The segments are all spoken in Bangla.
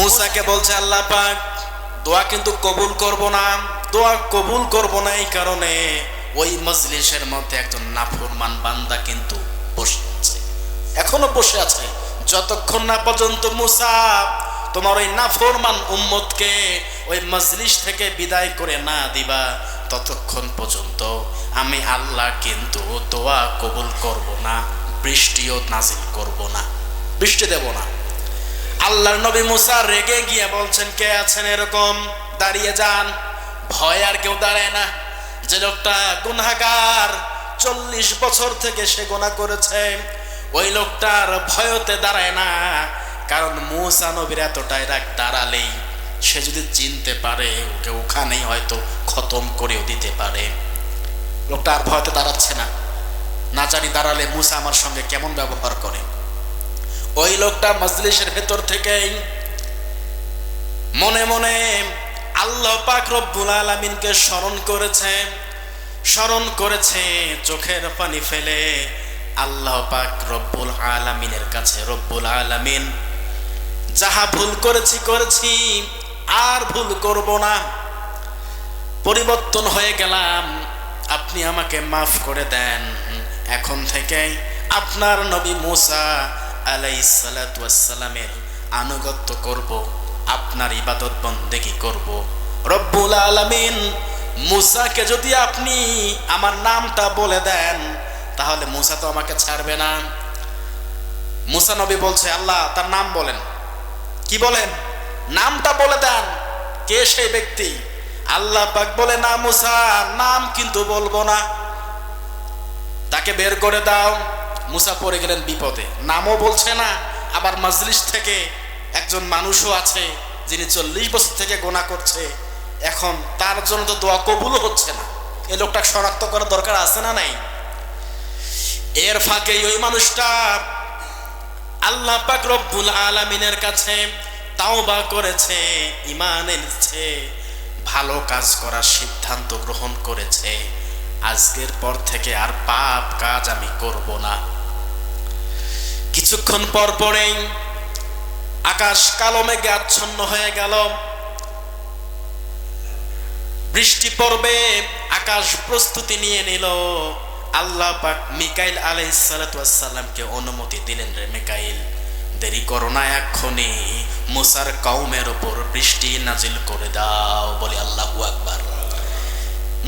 মুসাকে বলছে, আল্লাহ পাক, দোয়া কিন্তু কবুল করব না। দোয়া কবুল করব না এই কারণে ওই মজলিসের মধ্যে একজন নাফরমান বান্দা কিন্তু বসে আছে এখনও বসে আছে। যতক্ষণ না পর্যন্ত মুসা তোমার ওই নাফরমান উম্মতকে ওই মজলিস থেকে বিদায় করে না দিবা, ততক্ষণ পর্যন্ত আমি আল্লাহ কিন্তু দোয়া কবুল করব না, বৃষ্টিও নাজিল করব না। বৃষ্টি দেব না। আল্লাহর নবী মুসা রেগে গিয়ে বলছেন, কে আছেন এরকম? দাঁড়িয়ে যান। ভয় আর কেউ দাঁড়ায় না। যে লোকটা গুনাগার চল্লিশ বছর থেকে সে গোনা করেছে। ওই লোকটার ভয়তে দাঁড়ায় না। কারণ মুসা নবীর এতটাই রাগ দাঁড়ালেই সে যদি চিনতে পারে, ওকে ওখানেই হয়তো খতম করেও দিতে পারে। লোকটা আর ভয়তে দাঁড়াচ্ছে না। না জানি দাঁড়ালে মুসা আমার সঙ্গে কেমন ব্যবহার করে। ওই লোকটা মজলিসের ভেতর থেকেই মনে মনে আল্লাহ পাক রব্বুল আলামিনকে স্মরণ করেছে স্মরণ করেছে, চোখের পানি ফেলে আল্লাহ পাক রব্বুল আলামিনের কাছে, রব্বুল আলামিন, যাহা ভুল করেছি করেছি, আর ভুল করব না। পরিবর্তন হয়ে গেলাম, আপনি আমাকে মাফ করে দেন। এখন থেকে আপনার নবী মুসা আলাইসালামের আনুগত্য করব, আপনার ইবাদত বন্দেগি করব। রব্বুল আলামিন মুসাকে যদি আপনি আমার নামটা বলে দেন, তাহলে মুসা তো আমাকে ছাড়বে না। মুসা নবী বলছে, আল্লাহ তার নাম বলেন। কি বলেন? নামটা বলে দেন। কে সেই ব্যক্তি? আল্লাহ পাক বলে, না মুসা, নাম কিন্তু বলব না। তাকে বের করে দাও। মুসা পড়ে গেলেন বিপদে। নামও বলছে না, আবার মজলিস থেকে একজন মানুষও আছে যিনি চল্লিশ বছর থেকে গোনা করছে। এখন তার জন্য তো দোয়া কবুলও হচ্ছে না। এই লোকটা শনাক্ত করার দরকার আছে না নাই? এর ফাঁকে ওই মানুষটা আল্লাহ পাক রব্বুল আলামিনের কাছে তাওবা করেছে ইমান এনেছে, ভালো কাজ করার সিদ্ধান্ত গ্রহণ করেছে। আজকের পর থেকে আর পাপ কাজ আমি করব না। কিছুক্ষণ পর পরেই আকাশ কালো মেঘে আচ্ছন্ন হয়ে গেল। বৃষ্টি পড়বে, আকাশ প্রস্তুতি নিয়ে নিল। আল্লাহ পাক মিকাইল আলাইসালামকে অনুমতি দিলেন রে মিকাইল, দেরি করো না এক্ষণে মুসার কৌমের ওপর বৃষ্টি নাজিল করে দাও বলে আল্লাহ আকবার।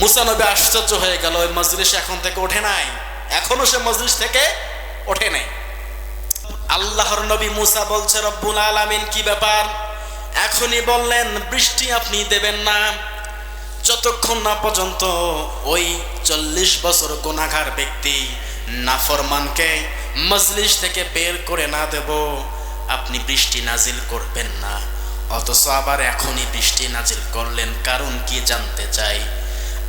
মুসা নবী আশ্চর্য হয়ে গেল, ওই মজলিস এখন থেকে ওঠে নাই? এখনও সে মজলিস থেকে ওঠে নাই। আল্লাহর নবী মুসা বলছে, রব্বুল আলামিন, কি ব্যাপার? এখনই বললেন, বৃষ্টি আপনি দেবেন না। যতক্ষণ না পর্যন্ত ওই চল্লিশ বছর গুণাগার ব্যক্তি নাফরমানকে মজলিস থেকে বের করে না দেব, আপনি বৃষ্টি নাজিল করবেন না। অথচ আবার এখনই বৃষ্টি নাজিল করলেন, কারণ কি জানতে চাই?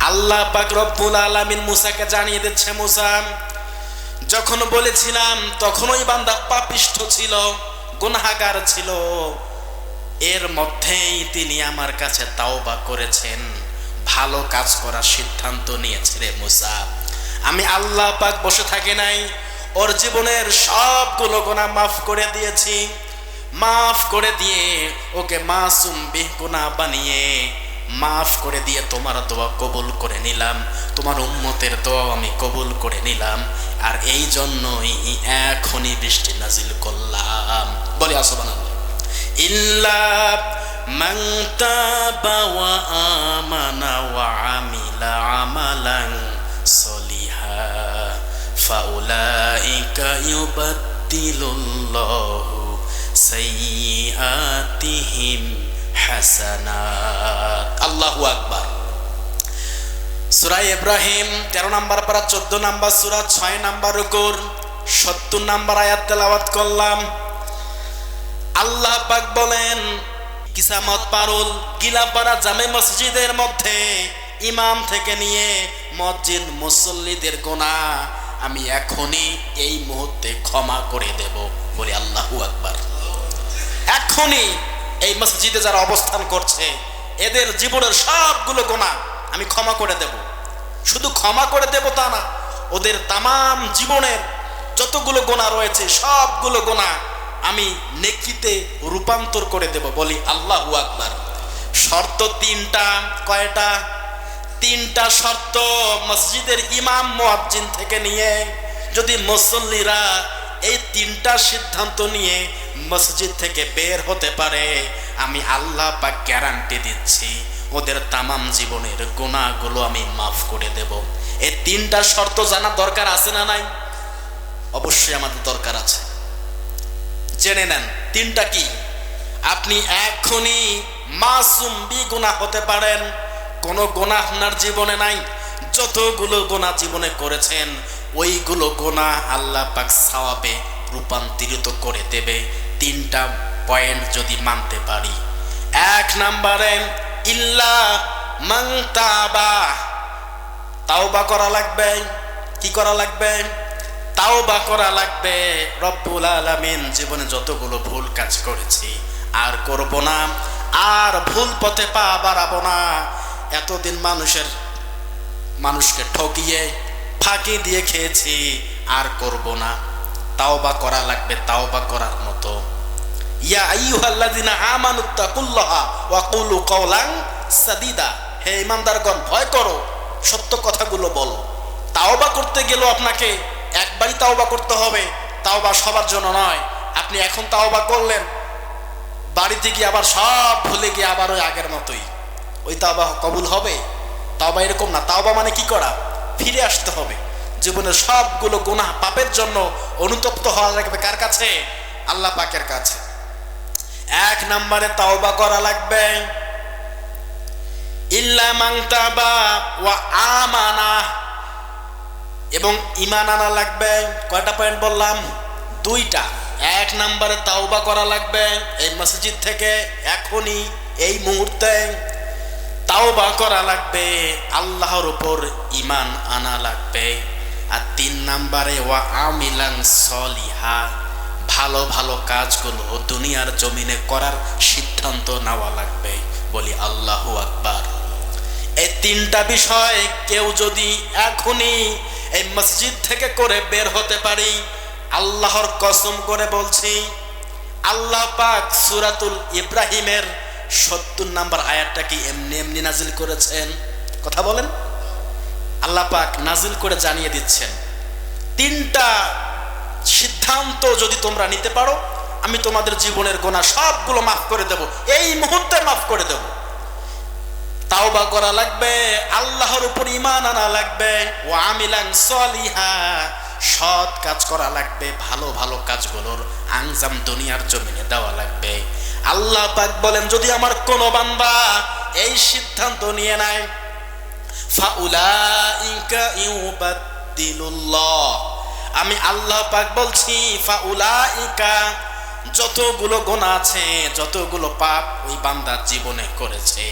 আল্লাহ পাক রব্বুল আলামিন মুসাকে জানিয়ে দিচ্ছে, মুসা যখন বলেছিলাম তখন ওই বান্দা পাপিষ্ঠ ছিল, গুনাহাগার ছিল। এর মধ্যেই তিনি আমার কাছে তাওবা করেছেন। ভালো কাজ করার সিদ্ধান্ত নিয়েছে রে মুসা। আমি আল্লাহ পাক বসে থাকি নাই, ওর জীবনের সবগুলো গোনা মাফ করে দিয়েছি। মাফ করে দিয়ে ওকে মাসুম বেগুনা বানিয়ে মাফ করে দিয়ে তোমার দোয়া কবুল করে নিলাম তোমার উম্মতের দোয়া আমি কবুল করে নিলাম আর এই জন্যই এখনই বৃষ্টি নাজিল করলাম বলি আসবান ইল্লা من تاب وآمن وعمل عملا صالحا فأولئك يبدل الله سيئاتهم হাসানাত আল্লাহু আকবার। সূরা ইব্রাহিম 13 নাম্বার পারা, চোদ্দ নাম্বার সূরা, ছয় নাম্বার রুকুর 70 নাম্বার আয়াত তেলাওয়াত করলাম। আল্লাহ পাক বলেন কিসামত পারুল গিলাপাড়া জামে মসজিদের মধ্যে ইমাম থেকে নিয়ে মসজিদ মুসল্লিদের গোনা আমি এখনই এই মুহূর্তে ক্ষমা করে দেব, বলে আল্লাহু আকবার। এখনই এই মসজিদে যারা অবস্থান করছে, এদের জীবনের সবগুলো গোনা আমি ক্ষমা করে দেব। শুধু ক্ষমা করে দেব তা না, ওদের তাম জীবনের যতগুলো গোনা রয়েছে, সবগুলো গোনা আমি নেকিতে রূপান্তর করে দেব বলি আল্লাহু আকবার। শর্ত তিনটা, কয়টা? তিনটা শর্ত মসজিদের ইমাম মুয়াজ্জিন থেকে নিয়ে যদি মুসল্লিরা এই তিনটা সিদ্ধান্ত নিয়ে মসজিদ থেকে বের হতে পারে। আমি আল্লাহ বা গ্যারান্টি দিচ্ছি, ওদের তামাম জীবনের গুণাগুলো আমি মাফ করে দেব। এই তিনটা শর্ত জানা দরকার আছে না নাই? অবশ্যই আমাদের দরকার আছে। জেনে নেন, তিনটা কি? আপনি এখনই মাসুম বি হতে পারেন, কোনো গোনা আপনার জীবনে নাই। যতগুলো গোনা জীবনে করেছেন ওইগুলো গোনা আল্লাহ পাক সাওয়াবে রূপান্তরিত করে দেবে। তিনটা পয়েন্ট যদি মানতে পারি। এক নাম্বারে, ইল্লা মাংতাবা তাওবা করা লাগবে। কি করা লাগবে? তাওবা করা লাগবে। রব্বুল আলামিন জীবনে যতগুলো ভুল কাজ করেছি, আর করব না। আর ভুল পথে পা বাড়াবো না। এতদিন মানুষের, মানুষকে ঠকিয়ে ফাঁকি দিয়ে খেয়েছি, আর করব না। তাও বা করা লাগবে তাও বা করার মতো। ইয়া আইয়ুহাল্লাযিনা আমানুত্তাকুল্লাহা ওয়া কুলু কাওলান সাদিদা। হে ইমানদারগণ ভয় করো, সত্য কথাগুলো বলো। তাওবা করতে গেলেও আপনাকে একবারই তাওবা করতে হবে। তাওবা সবার জন্য নয়। আপনি এখন তাওবা করলেন, বাড়িতে গিয়ে আবার সব ভুলে গিয়ে আবার ওই আগের মতোই। ওই তাওবা কবুল হবে? তাওবা এরকম না। তাওবা মানে কি করা? ফিরে আসতে হবে। জীবনের সবগুলো গুনাহ পাপের জন্য অনুতপ্ত হওয়া লাগবে। কার কাছে? আল্লাহ পাকের কাছে। এক নম্বরে তাওবা করা লাগবে। ইল্লা মাংতাবা ওয়া আমানা। এবং ইমান আনা লাগবে। কয়টা পয়েন্ট বললাম? দুইটা। এক নম্বরে তাওবা করা লাগবে। এই মসজিদ থেকে এখনই এই মুহূর্তে তাওবা করা লাগবে, আল্লাহর উপর ইমান আনা লাগবে। আর তিন নাম্বারে, ওয়া আমিলান সলিহা, ভালো ভালো কাজগুলো দুনিয়ার জমিনে করার সিদ্ধান্ত নেওয়া লাগবে। বলি আল্লাহু আকবার। এই তিনটা বিষয় কেউ যদি এখনই এই মসজিদ থেকে করে বের হতে পারি, আল্লাহর কসম করে বলছি, আল্লাহ পাক সুরাতুল ইব্রাহিমের সত্তর নাম্বার আয়াতটা কি এমনি এমনি নাজিল করেছেন? কথা বলেন। আল্লাহ পাক নাজিল করে জানিয়ে দিচ্ছেন। তিনটা সিদ্ধান্ত যদি তোমরা নিতে পারো, আমি তোমাদের জীবনের গোনা সবগুলো মাফ করে দেব। এই মুহূর্তে মাফ করে দেব। তাওবা করা লাগবে, আল্লাহর উপর ইমান আনা লাগবে। ও আমিলাং সলিহা। সৎ কাজ করা লাগবে, ভালো ভালো কাজগুলোর আঞ্জাম দুনিয়ার জমিনে দেওয়া লাগবে। আল্লাহ পাক বলেন, যদি আমার কোনো বান্দা এই সিদ্ধান্ত নিয়ে নেয় আমি আল্লাহ পাক বলছি যতগুলো গোনা আছে, যতগুলো পাপ ওই বান্দার জীবনে করেছে,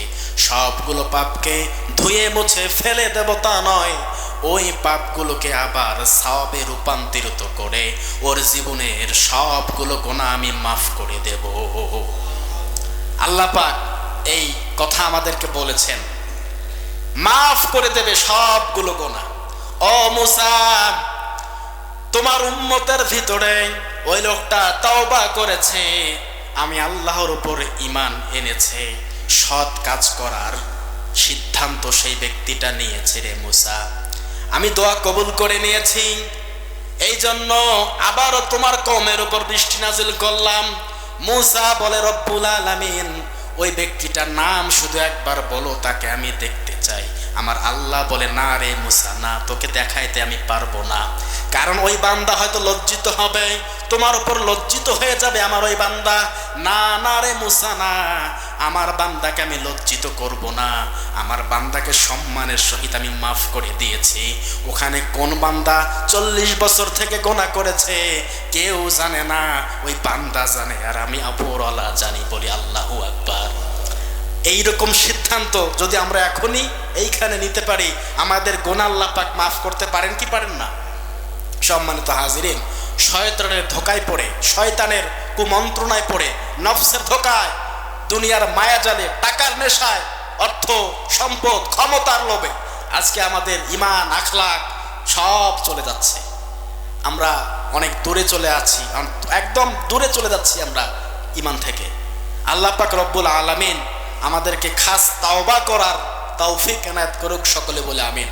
সবগুলো পাপকে ধুয়ে মুছে ফেলে দেব তা নয় ওই পাপগুলোকে আবার সাওয়াবে রূপান্তরিত করে ওর জীবনের সবগুলো গোনা আমি মাফ করে দেব। আল্লাহ পাক এই কথা আমাদেরকে বলেছেন। মাফ করে দেবে সবগুলো গোনা। ও মুসা, তোমার উম্মতের ভিতরে ওই লোকটা তওবা করেছে। আমি আল্লাহর উপর ইমান এনেছে। সৎ কাজ করার সিদ্ধান্ত সেই ব্যক্তিটা নিয়েছে রে মুসা। আমি দোয়া কবুল করে নিয়েছি। এই জন্য আবারও তোমার কমের উপর বৃষ্টি নাজিল করলাম। মুসা বলে, রব্বুল আলামিন, ওই ব্যক্তিটার নাম শুধু একবার বলো, তাকে আমি দেখতে চাই। আমার আল্লাহ বলে, না রে মুসা, না, তোকে দেখাইতে আমি পারব না। কারণ ওই বান্দা হয়তো লজ্জিত হবে। তোমার উপর লজ্জিত হয়ে যাবে আমার ওই বান্দা। না না রে মুসা, না। আমার বান্দাকে আমি লজ্জিত করব না। আমার বান্দাকে সম্মানের সহিত আমি মাফ করে দিয়েছি। ওখানে কোন বান্দা চল্লিশ বছর থেকে গোনা করেছে, কেউ জানে না। ওই বান্দা জানে, আর আমি অপরওয়ালা জানি বলি আল্লাহু আকবার। এইরকম সিদ্ধান্ত যদি আমরা এখনই এইখানে নিতে পারি, আমাদের গোনা আল্লাহ পাক মাফ করতে পারেন কি পারেন না? সম্মানিত হাজিরিন, শয়তানের ধোকায় পড়ে, শয়তানের কুমন্ত্রণায় পড়ে, নফসের ধোকায়, দুনিয়ার মায়াজালে টাকার নেশায়, অর্থ, সম্পদ, ক্ষমতার লোভে আজকে আমাদের ইমান আখলাক সব চলে যাচ্ছে। আমরা অনেক দূরে চলে আছি একদম দূরে চলে যাচ্ছি আমরা ইমান থেকে। আল্লাহ পাক রব্বুল আলামিন আমাদেরকে খাস তাওবা করার তৌফিক এনায়েত করুক সকলে বলে আমিন।